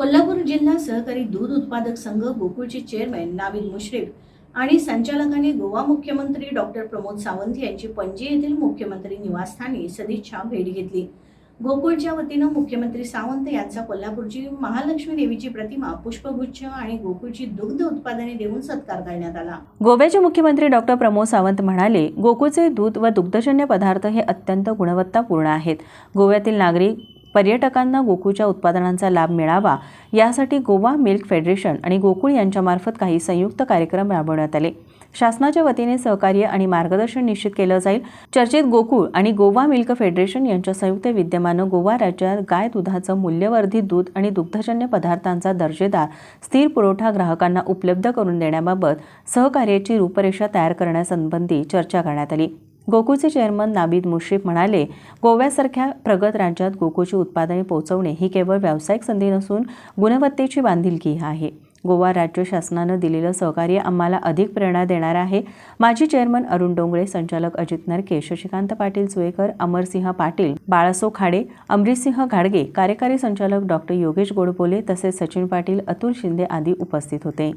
कोल्हापूर जिल्हा सहकारी दूध उत्पादक संघ गोकुळचे चेअरमॅन नाविद मुश्रीफ आणि संचालकांनी गोवा मुख्यमंत्री डॉक्टर प्रमोद सावंत यांची पणजी येथील मुख्यमंत्री निवासस्थानी सदिच्छा भेट घेतली. गोकुळच्या वतीनं मुख्यमंत्री सावंत यांचा कोल्हापूरची महालक्ष्मी देवीची प्रतिमा पुष्पगुच्छ आणि गोकुळची दुग्ध उत्पादने देऊन सत्कार करण्यात आला. गोव्याचे मुख्यमंत्री डॉक्टर प्रमोद सावंत म्हणाले गोकुळचे दूध व दुग्धजन्य पदार्थ हे अत्यंत गुणवत्तापूर्ण आहेत. गोव्यातील नागरिक पर्यटकांना गोकुळच्या उत्पादनांचा लाभ मिळावा यासाठी गोवा मिल्क फेडरेशन आणि गोकुळ यांच्यामार्फत काही संयुक्त कार्यक्रम राबवण्यात आले. शासनाच्या वतीने सहकार्य आणि मार्गदर्शन निश्चित केलं जाईल. चर्चेत गोकुळ आणि गोवा मिल्क फेडरेशन यांच्या संयुक्त विद्यमानं गोवा राज्यात गाय दुधाचं मूल्यवर्धित दूध आणि दुग्धजन्य पदार्थांचा दर्जेदार स्थिर पुरवठा ग्राहकांना उपलब्ध करून देण्याबाबत सहकार्याची रूपरेषा तयार करण्यासंबंधी चर्चा करण्यात आली. गोकुळचे चेअरमन नाबीद मुश्रीफ म्हणाले गोव्यासारख्या प्रगत राज्यात गोकुळची उत्पादने पोहोचवणे ही केवळ व्यावसायिक संधी नसून गुणवत्तेची बांधिलकी आहे. गोवा राज्य शासनानं दिलेलं सहकार्य आम्हाला अधिक प्रेरणा देणार आहे. माजी चेअरमन अरुण डोंगळे संचालक अजित नरके शशिकांत पाटील सुयेकर अमरसिंह पाटील बाळासो खाडे अमरीतसिंह घाडगे कार्यकारी संचालक डॉक्टर योगेश गोडबोले तसेच सचिन पाटील अतुल शिंदे आदी उपस्थित होते.